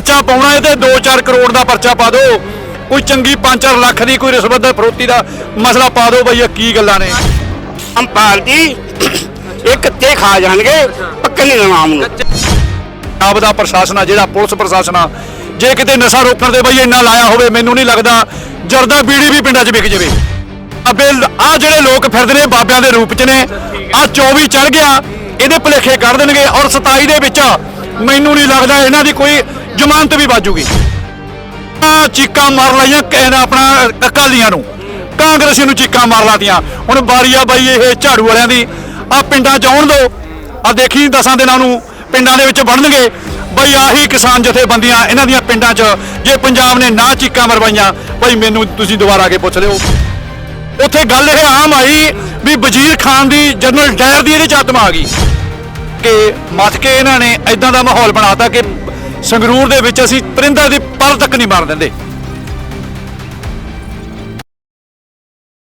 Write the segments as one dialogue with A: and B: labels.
A: ਪਰਚਾ ਪਾਉਣਾ ਹੈ ਤੇ 2-4 ਕਰੋੜ ਦਾ ਪਰਚਾ ਪਾ ਦਿਓ। ਕੋਈ ਚੰਗੀ 5-4 ਲੱਖ ਦੀ ਕੋਈ ਰਿਸ਼ਵਤ ਦਾ ਫਰੋਤੀ ਦਾ ਮਸਲਾ ਪਾ ਦਿਓ ਬਈ ਇਹ ਕੀ ਗੱਲਾਂ ਨੇ?
B: ਹਮ ਪਾਰਟੀ ਇਹ ਕੱਤੇ ਖਾ ਜਾਣਗੇ ਪੱਕੇ ਨਹੀਂ ਨਾਮ ਨੂੰ।
A: ਪੰਜਾਬ ਦਾ ਪ੍ਰਸ਼ਾਸਨ ਆ ਜਿਹੜਾ ਪੁਲਿਸ ਪ੍ਰਸ਼ਾਸਨ ਆ ਜੇ ਕਿਤੇ ਨਸ਼ਾ ਰੋਕਣ ਦੇ ਬਈ ਇੰਨਾ ਲਾਇਆ ਹੋਵੇ ਮੈਨੂੰ ਨਹੀਂ ਲੱਗਦਾ ਜਰਦਾ ਬੀੜੀ ਵੀ ਪਿੰਡਾਂ 'ਚ ਵਿਕ ਜਾਵੇ। ਅਬੇ ਆ ਜਿਹੜੇ ਲੋਕ ਫਿਰਦੇ ਨੇ ਬਾਬਿਆਂ ਦੇ ਰੂਪ 'ਚ ਨੇ ਆ 24 ਚੜ ਗਿਆ ਇਹਦੇ ਭਲੇਖੇ ਕੱਢ ਦੇਣਗੇ ਔਰ 27 ਦੇ ਵਿੱਚ ਮੈਨੂੰ ਨਹੀਂ ਲੱਗਦਾ ਇਹਨਾਂ ਦੀ ਕੋਈ ਜ਼ਮਾਨਤ ਵੀ ਬਾਜੂਗੀ ਚੀਕਾਂ ਮਾਰ ਲਈਆਂ ਕਹਿੰਦਾ ਆਪਣਾ ਅਕਾਲੀਆਂ ਨੂੰ। ਕਾਂਗਰਸੀ ਨੂੰ ਚੀਕਾਂ ਮਾਰ ਲਾਤੀਆਂ। ਹੁਣ ਬਾਰੀ ਆ ਬਾਈ ਇਹ ਝਾੜੂ ਵਾਲਿਆਂ ਦੀ ਆ ਪਿੰਡਾਂ 'ਚ ਆਉਣ ਦੋ। ਆ ਦੇਖੀ ਦਸਾਂ ਦਿਨਾਂ ਨੂੰ ਪਿੰਡਾਂ ਦੇ ਵਿੱਚ ਵੜਨਗੇ ਬਈ ਆਹੀ ਕਿਸਾਨ ਜਥੇਬੰਦੀਆਂ ਇਹਨਾਂ ਦੀਆਂ ਪਿੰਡਾਂ 'ਚ, ਜੇ ਪੰਜਾਬ ਨੇ ਨਾ ਚੀਕਾਂ ਮਰਵਾਈਆਂ, ਬਈ ਮੈਨੂੰ ਤੁਸੀਂ ਦੁਬਾਰਾ ਆ ਕੇ ਪੁੱਛ ਲਿਓ। ਉੱਥੇ ਗੱਲ ਇਹ ਆਮ ਆਈ ਵੀ ਵਜ਼ੀਰ ਖਾਨ ਦੀ ਜਨਰਲ ਡਾਇਰ ਦੀ ਇਹਦੇ ਚ ਆਤਮਾ ਆ ਗਈ। ਕਿ ਮੱਥ ਕੇ ਇਹਨਾਂ ਨੇ ਐਦਾਂ ਦਾ ਮਾਹੌਲ ਬਣਾਤਾ ਕਿ ਸੰਗਰੂਰ ਦੇ ਵਿੱਚ ਅਸੀਂ ਪਰਿੰਦਾ ਦੀ ਪਰ ਤੱਕ ਨਹੀਂ ਮਾਰ ਦਿੰਦੇ।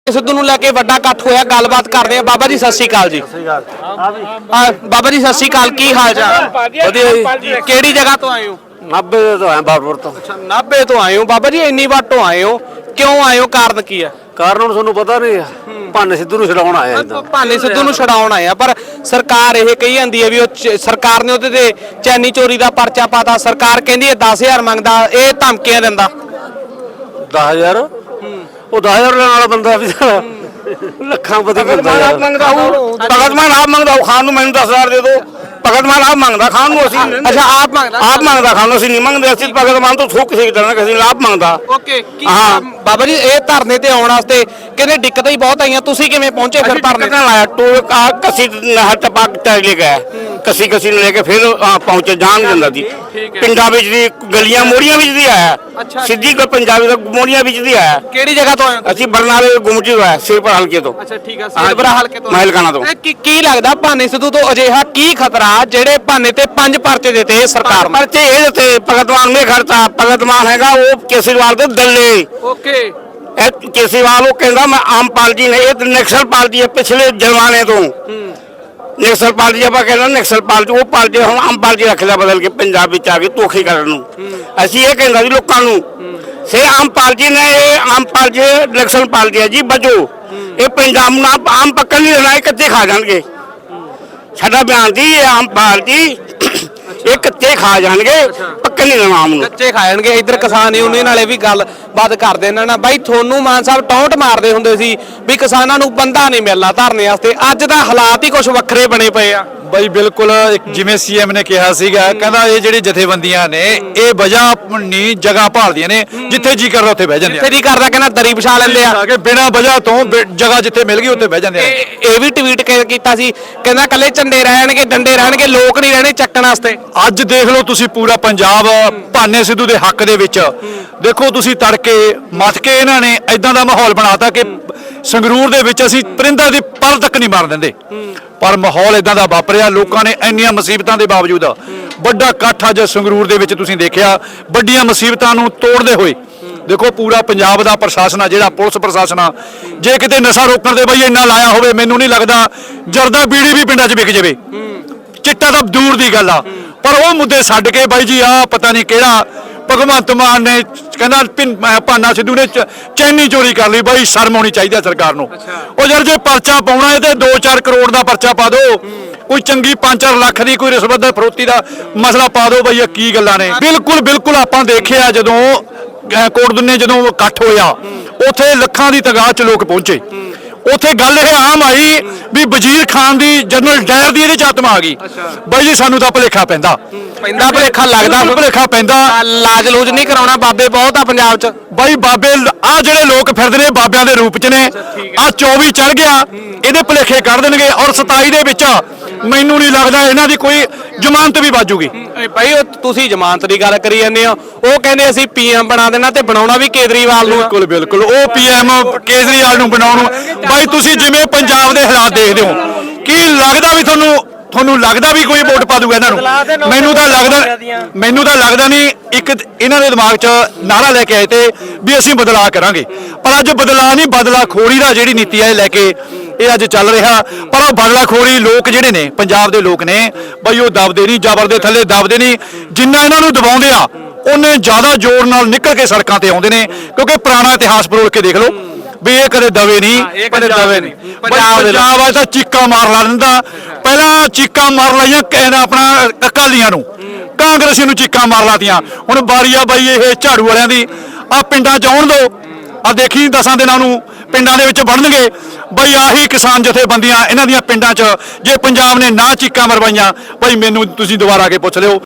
C: ਸਿੱਧੂ ਨੂੰ ਲੈ ਕੇ ਵੱਡਾ ਇਕੱਠ ਹੋਇਆ ਗੱਲਬਾਤ ਕਰਦੇ ਆ ਬਾਬਾ ਜੀ ਸਤਿ ਸ਼੍ਰੀ ਅਕਾਲ ਜੀ। ਹਾਂ, ਬਾਬਾ ਜੀ ਸਤਿ ਸ਼੍ਰੀ ਅਕਾਲ। ਕੀ ਹਾਲ ਚਾਲ? ਵਧੀਆ ਜੀ। ਕਿਹੜੀ ਜਗ੍ਹਾ ਤੋਂ ਆਏ ਹੋ?
B: 90 ਦੇ ਤੋਂ ਆਇਆ ਬਾਬਰ ਤੋਂ।
C: ਅੱਛਾ 90 ਤੋਂ ਆਏ ਹੋ। ਬਾਬਾ ਜੀ ਇੰਨੀ ਵਾਰ ਤੋਂ ਆਏ ਹੋ। ਕਿਉਂ ਆਏ ਹੋ? ਕਾਰਨ ਕੀ ਹੈ?
B: ਕਾਰਨ ਹੁਣ ਤੁਹਾਨੂੰ ਪਤਾ ਨਹੀਂ ਭਾਨੇ ਸਿੱਧੂ ਨੂੰ ਛਡਾਉਣ ਆਇਆ ਇਦਾਂ।
C: ਭਾਨੇ ਸਿੱਧੂ ਨੂੰ ਛਡਾਉਣ ਆਏ ਆ ਪਰ ਸਰਕਾਰ ਇਹ ਕਹੀ ਜਾਂਦੀ ਹੈ ਵੀ ਉਹ ਸਰਕਾਰ ਨੇ ਉਹਦੇ ਤੇ ਚੈਨੀ ਚੋਰੀ ਦਾ ਪਰਚਾ ਪਾਤਾ। ਸਰਕਾਰ ਕਹਿੰਦੀ ਹੈ 10000 ਮੰਗਦਾ ਇਹ ਧਮਕੀਆਂ ਦਿੰਦਾ।
B: 10000 ਉਹ 10000 ਲੈਣ ਵਾਲਾ ਬੰਦਾ ਵੀ ਲੱਖਾਂ ਪਤੀ।
D: ਮੰਗਦਾ ਹੂੰ ਭਗਤ ਮਾਨ ਆਪ ਮੰਗਦਾ ਖਾਨ ਨੂੰ ਮੈਨੂੰ 10000 ਦੇ ਦਿਓ। ਭਗਤ ਮਾਨ ਆਪ ਮੰਗਦਾ ਖਾਨ ਨੂੰ ਅਸੀਂ ਨਹੀਂ
C: ਅੱਛਾ ਆਪ ਮੰਗਦਾ
D: ਆਪ ਮੰਗਦਾ ਖਾਨ ਨੂੰ ਅਸੀਂ ਨਹੀਂ ਮੰਗਦੇ ਅਸੀਂ ਭਗਤ ਮਾਨ ਤੋਂ ਥੋਕ ਕਿਸੇ ਤਰ੍ਹਾਂ ਕਿਸੇ ਆਪ ਮੰਗਦਾ।
C: ਓਕੇ ਕੀ
D: ਹਾਂ।
C: ਬਾਬਾ ਜੀ ਇਹ ਧਰਨੇ ਤੇ ਆਉਣ ਵਾਸਤੇ ਕਹਿੰਦੇ ਦਿੱਕਤਾਂ ਹੀ ਬਹੁਤ ਆਈਆਂ ਤੁਸੀਂ ਕਿਵੇਂ ਪਹੁੰਚੇ ਫਿਰ ਧਰਨੇ?
D: ਕਿੰਨਾ ਲਾਇਆ ਟੋਲ ਕਸੀ ਨਹਿਰ ਟਪਾਕ ਟੈ ਲੈ ਗਿਆ ਕਸੀ ਕਸੀ ਨੂੰ ਲੈ ਕੇ ਫਿਰ ਆ, ਪਹੁੰਚੇ ਜਾਣ ਦਿੰਦਾ ਸੀ। ਪਿੰਡਾਂ ਵਿੱਚ ਦੀ ਗਲੀਆਂ ਮੋੜੀਆਂ ਵਿੱਚ ਦੀ ਆਇਆ।
C: ਅੱਛਾ।
D: ਸਿੱਧੀ ਕੋ ਪੰਜਾਬੀ ਦਾ ਮੋੜੀਆਂ ਵਿੱਚ ਦੀ ਆਇਆ।
C: ਕਿਹੜੀ ਜਗ੍ਹਾ ਤੋਂ ਆਏ ਹੋ
D: ਅਸੀਂ ਬਰਨਾਲੇ ਗੁੰਮਟੀ ਤੋਂ ਆਇਆ ਸਿਰਪੁਰ ਹਲਕੇ ਤੋਂ।
C: ਅੱਛਾ ਠੀਕ ਆ
D: ਹਾਂ,
C: ਸਿਰਬਰਾ ਹਲਕੇ ਤੋਂ।
D: ਮਹਿਲਖਾਨਾ ਤੋਂ।
C: ਇਹ ਕੀ ਕੀ ਲੱਗਦਾ ਭਾਨੇ ਸਿੱਧੂ ਤੋਂ ਅਜਿਹਾ ਕੀ ਖਤਰਾ ਜਿਹੜੇ ਭਾਨੇ ਤੇ ਪੰਜ ਪਰਚੇ ਦਿੱਤੇ ਸਰਕਾਰ ਨੇ?
D: ਪਰਚੇ ਇਹ ਤੇ ਭਗਤ ਮਾਨ ਨੇ ਖੜਤਾ ਭਗਤ ਮਾਨ ਹੈਗਾ ਉਹ ਕੇਸਰੀਵਾਲ ਦੇ ਦੱਲੇ
C: ਓਕੇ।
D: ਇਹ ਕੇਸਰੀਵਾਲ ਉਹ ਕਹਿੰਦਾ ਮੈਂ ਆਮ ਪਾਰਟੀ ਨੇ ਇਹ ਨਕਸਲ ਪਾਰਟੀ ਹੈ ਪਿਛਲੇ ਜਮਾਨੇ ਤੋਂ। ਨਕਸਲ ਪਾਰਟੀ ਆਪਾਂ ਕਹਿੰਦਾ ਨਕਸਲ ਪਾਰਟੀ ਉਹ ਪਾਰਟੀ ਹੁਣ ਆਮ ਪਾਰਟੀ ਰੱਖ ਲਿਆ ਬਦਲ ਕੇ ਪੰਜਾਬ ਵਿੱਚ ਆ ਕੇ ਧੋਖੇ ਕਰਨ ਨੂੰ। ਅਸੀਂ ਇਹ ਕਹਿੰਦਾ ਜੀ ਲੋਕਾਂ ਨੂੰ ਸੇ ਆਮ ਪਾਰਟੀ ਨੇ ਇਹ ਆਮ ਪਾਰਟੀ ਨਕਸਲ ਪਾਰਟੀ ਹੈ ਜੀ ਬਚੋ। ਇਹ ਪੰਜਾਬ ਨੂੰ ਆਮ ਪੱਕਣ ਨਹੀਂ ਦੇਣਾ ਇਹ ਕੱਚੇ ਖਾ ਜਾਣਗੇ। ਸਾਡਾ ਬਿਆਨ ਦੀ ਇਹ ਆਮ ਪਾਰਟੀ ਇਹ ਕੱਚੇ ਖਾ ਜਾਣਗੇ। ਪੱਕੇ ਨਹੀਂ ਦੇਣਾ ਆਮ ਨੂੰ।
C: ਕੱਚੇ ਖਾਣਗੇ, ਇੱਧਰ ਕਿਸਾਨ ਯੂਨੀਅਨ ਨਾਲੇ ਵੀ ਗੱਲ ਬਾਤ ਕਰਦੇ ਇਹਨਾਂ ਨਾਲ ਬਾਈ, ਤੁਹਾਨੂੰ ਮਾਨ ਸਾਹਿਬ ਟੌਂਟ ਮਾਰਦੇ ਹੁੰਦੇ ਸੀ ਵੀ ਕਿਸਾਨਾਂ ਨੂੰ ਬੰਦਾ ਨਹੀਂ ਮਿਲਣਾ ਧਰਨੇ ਵਾਸਤੇ। ਅੱਜ ਦਾ ਹਾਲਾਤ ਹੀ ਕੁਝ ਵੱਖਰੇ ਬਣੇ ਪਏ ਆ।
A: ਬਈ ਬਿਲਕੁਲ ਜਿਵੇਂ ਸੀਐਮ ਨੇ ਕਿਹਾ ਸੀਗਾ ਕਹਿੰਦਾ ਇਹ ਜਿਹੜੀ ਜਥੇਬੰਦੀਆਂ ਨੇ ਇਹ ਵਜ੍ਹਾ ਆਪਣੀ ਜਗ੍ਹਾ ਭਾਲਦੀਆਂ ਨੇ ਜਿੱਥੇ ਜੀ ਕਰਦਾ ਉੱਥੇ ਬਹਿ ਜਾਂਦੇ
C: ਇੱਥੇ ਦੀ ਕਰਦਾ ਕਹਿੰਦਾ ਦਰੀ ਵਿਛਾ ਲੈਂਦੇ ਆ।
A: ਆ ਕੇ ਬਿਨਾਂ ਵਜ੍ਹਾ ਤੋਂ ਬਿ- ਜਗ੍ਹਾ ਜਿੱਥੇ ਮਿਲ ਗਈ ਉੱਥੇ ਬਹਿ ਜਾਂਦੇ ਆ।
C: ਇਹ ਇਹ ਵੀ ਟਵੀਟ ਕੀਤਾ ਸੀ ਕਹਿੰਦਾ ਕੱਲੇ ਝੰਡੇ ਰਹਿਣਗੇ ਡੰਡੇ ਰਹਿਣਗੇ ਲੋਕ ਨਹੀਂ ਰਹਿਣੇ ਚੱਕਣ ਵਾਸਤੇ।
A: ਅੱਜ ਦੇਖ ਲਓ ਤੁਸੀਂ ਪੂਰਾ ਪੰਜਾਬ ਭਾਨੇ ਸਿੱਧੂ ਦੇ ਹੱਕ ਦੇ ਵਿੱਚ। ਦੇਖੋ ਤੁਸੀਂ ਤੜਕੇ ਮੱਥ ਕੇ ਇਹਨਾਂ ਨੇ ਐਦਾਂ ਦਾ ਮਾਹੌਲ ਬਣਾਤਾ ਕਿ ਸੰਗਰੂਰ ਦੇ ਵਿੱਚ ਅਸੀਂ ਪਰਿੰਦਾ ਦੀ ਪਰ ਤੱਕ ਨਹੀਂ ਮਾਰ ਦਿੰਦੇ। ਪਰ ਮਾਹੌਲ ਇਦਾਂ ਦਾ ਵਾਪਰਿਆ, ਲੋਕਾਂ ਨੇ ਇੰਨੀਆਂ ਮੁਸੀਬਤਾਂ ਦੇ ਬਾਵਜੂਦ। ਵੱਡਾ ਇਕੱਠ ਅੱਜ ਸੰਗਰੂਰ ਦੇ ਵਿੱਚ ਤੁਸੀਂ ਦੇਖਿਆ, ਵੱਡੀਆਂ ਮੁਸੀਬਤਾਂ ਨੂੰ ਤੋੜਦੇ ਹੋਏ। ਦੇਖੋ, ਪੂਰਾ ਪੰਜਾਬ ਦਾ ਪ੍ਰਸ਼ਾਸਨ ਆ, ਜਿਹੜਾ ਪੁਲਿਸ ਪ੍ਰਸ਼ਾਸਨ ਆ। ਜੇ ਕਿਤੇ ਨਸ਼ਾ ਰੋਕਣ ਦੇ ਬਈ ਇੰਨਾ ਲਾਇਆ ਹੋਵੇ, ਮੈਨੂੰ ਨਹੀਂ ਲੱਗਦਾ ਜਰਦਾ ਬੀੜੀ ਵੀ ਪਿੰਡਾਂ 'ਚ ਵਿਕ ਜਾਵੇ। ਚਿੱਟਾ ਤਾਂ ਦੂਰ ਦੀ ਗੱਲ ਆ। ਪਰ ਉਹ ਮੁੱਦੇ ਛੱਡ ਕੇ ਬਾਈ ਜੀ ਆ ਪਤਾ ਨਹੀਂ ਕਿਹੜਾ ਭਗਵੰਤ ਮਾਨ ਨੇ ਕਹਿੰਦਾ ਪਿੰ- ਅਹ ਭਾਨਾ ਸਿੱਧੂ ਨੇ ਚ- ਚੈਨੀ ਚੋਰੀ ਕਰ ਲਈ। ਬਾਈ ਸ਼ਰਮ ਆਉਣੀ ਚਾਹੀਦੀ ਆ ਸਰਕਾਰ ਨੂੰ। ਉਹ ਯਾਰ ਜੇ ਪਰਚਾ ਪਾਉਣਾ ਹੈ ਤੇ 2-4 ਕਰੋੜ ਦਾ ਪਰਚਾ ਪਾ ਦਿਓ। ਕੋਈ ਚੰਗੀ 5-4 ਲੱਖ ਦੀ ਕੋਈ ਰਿਸ਼ਵਤ ਦਾ ਫਰੋਤੀ ਦਾ ਮਸਲਾ ਪਾ ਦਿਓ ਬਈ ਇਹ ਕੀ ਗੱਲਾਂ ਨੇ। ਬਿਲਕੁਲ ਬਿਲਕੁਲ ਆਪਾਂ ਦੇਖਿਆ ਜਦੋਂ ਅਹ ਕੋਟਦੁੰਨੇ ਜਦੋਂ ਇਕੱਠ ਹੋਇਆ ਉੱਥੇ ਲੱਖਾਂ ਦੀ ਤਗਾਹ ਚ ਲੋਕ ਪਹੁੰਚੇ। ਉੱਥੇ ਗੱਲ ਇਹ ਆਮ ਆਈ ਵੀ ਵਜ਼ੀਰ ਖਾਨ ਦੀ ਜਨਰਲ ਡਾਇਰ ਦੀ ਇਹਦੇ ਚ ਆਤਮਾ ਆ ਗਈ। ਬਾਈ ਜੀ ਸਾਨੂੰ ਤਾਂ ਭਲੇਖਾ ਪੈਂਦਾ।
C: ਪੈਂਦਾ ਭੁਲੇਖਾ ਲੱਗਦਾ
A: ਬਿਲਕੁਲ ਭੁਲੇਖਾ ਪੈਂਦਾ?
C: ਆ, ਲਾਜ ਲੂਜ ਨਹੀਂ ਕਰਾਉਣਾ ਬਾਬੇ ਬਹੁਤ ਆ ਪੰਜਾਬ 'ਚ।
A: ਬਾਈ ਬਾਬੇ ਆ ਜਿਹੜੇ ਲੋਕ ਫਿਰਦੇ ਨੇ ਬਾਬਿਆਂ ਦੇ ਰੂਪ ਚ ਨੇ ਆ 24 ਚੜ ਗਿਆ ਇਹਦੇ ਭਲੇਖੇ ਕੱਢ ਦੇਣਗੇ ਔਰ 27 ਦੇ ਵਿੱਚ ਮੈਨੂੰ ਨਹੀਂ ਲੱਗਦਾ ਇਹਨਾਂ ਦੀ ਕੋਈ ਜ਼ਮਾਨਤ ਵੀ ਬਾਜੂਗੀ
C: ਇਹ ਭਾਈ ਉਹ ਤੁਸੀਂ ਜ਼ਮਾਨਤ ਦੀ ਗੱਲ ਕਰੀ ਜਾਂਦੇ ਹੋ। ਉਹ ਕਹਿੰਦੇ ਅਸੀਂ ਪੀਐਮ ਬਣਾ ਦੇਣਾ ਤੇ ਬਣਾਉਣਾ ਵੀ ਕੇਜਰੀਵਾਲ ਨੂੰ। ਆ।
A: ਬਿਲਕੁਲ ਬਿਲਕੁਲ ਉਹ ਪੀਐਮ ਕੇਜਰੀਵਾਲ ਨੂੰ ਬਣਾਉਣ ਨੂੰ। ਬਾਈ ਤੁਸੀਂ ਜਿਵੇਂ ਪੰਜਾਬ ਦੇ ਹਾਲਾਤ ਦੇਖਦੇ ਹੋ ਕੀ ਲੱਗਦਾ ਵੀ ਤੁਹਾਨੂੰ ਤੁਹਾਨੂੰ ਲੱਗਦਾ ਵੀ ਕੋਈ ਵੋਟ ਪਾ ਦੂਗਾ ਇਹਨਾਂ ਨੂੰ? ਮੈਨੂੰ ਤਾਂ ਲੱਗਦਾ ਮੈਨੂੰ ਤਾਂ ਲੱਗਦਾ ਨਹੀਂ ਇੱਕ ਇਹਨਾਂ ਦੇ ਦਿਮਾਗ 'ਚ ਨਾਰਾ ਲੈ ਕੇ ਆਏ ਤੇ ਵੀ ਅਸੀਂ ਬਦਲਾਅ ਕਰਾਂਗੇ। ਪਰ ਅੱਜ ਬਦਲਾਅ ਨਹੀਂ ਬਦਲਾ ਖੋਰੀ ਦਾ ਜਿਹੜੀ ਨੀਤੀ ਹੈ ਇਹ ਲੈ ਕੇ ਇਹ ਅੱਜ ਚੱਲ ਰਿਹਾ। ਪਰ ਉਹ ਬਦਲਾਖੋਰੀ ਲੋਕ ਜਿਹੜੇ ਨੇ ਪੰਜਾਬ ਦੇ ਲੋਕ ਨੇ ਬਈ ਉਹ ਦਬਦੇ ਨਹੀਂ ਜ਼ਬਰ ਦੇ ਥੱਲੇ ਦਬਦੇ ਨਹੀਂ ਜਿੰਨਾ ਇਹਨਾਂ ਨੂੰ ਦਬਾਉਂਦੇ ਆ ਉਹਨੇ ਜ਼ਿਆਦਾ ਜ਼ੋਰ ਨਾਲ ਨਿਕਲ ਕੇ ਸੜਕਾਂ ਤੇ ਆਉਂਦੇ ਨੇ ਕਿਉਂਕਿ ਪੁਰਾਣਾ ਇਤਿਹਾਸ ਪਰੋਲ ਕੇ ਦੇਖ ਲਓ। ਵੀ ਇਹ ਕਦੇ ਦਵੇ ਨਹੀਂ ਕਦੇ ਦਵੇ
C: ਨਹੀਂ। ਪੰਜਾਬ
A: ਪੰਜਾਬ ਆ ਤਾਂ ਚੀਕਾਂ ਮਾਰ ਲਾ ਦਿੰਦਾ। ਪਹਿਲਾਂ ਚੀਕਾਂ ਮਾਰ ਲਾਈਆਂ ਕਹਿੰਦਾ ਆਪਣਾ ਅਕਾਲੀਆਂ ਨੂੰ। ਕਾਂਗਰਸੀ ਨੂੰ ਚੀਕਾਂ ਮਾਰ ਲਾਤੀਆਂ। ਹੁਣ ਬਾਰੀ ਆ ਬਾਈ ਇਹ ਝਾੜੂ ਵਾਲਿਆਂ ਦੀ ਆ ਪਿੰਡਾਂ ਚ ਆਉਣ ਦੋ। ਆ ਦੇਖੀ ਦਸਾਂ ਦਿਨਾਂ ਨੂੰ ਪਿੰਡਾਂ ਦੇ ਵਿੱਚ ਵੜਨਗੇ ਬਈ ਆਹੀ ਕਿਸਾਨ ਜਥੇਬੰਦੀਆਂ ਇਹਨਾਂ ਦੀਆਂ ਪਿੰਡਾਂ 'ਚ ਜੇ ਪੰਜਾਬ ਨੇ ਨਾ ਚੀਕਾਂ ਮਰਵਾਈਆਂ ਬਈ ਮੈਨੂੰ ਤੁਸੀਂ ਦੁਬਾਰਾ ਆ ਕੇ ਪੁੱਛ ਲਿਓ।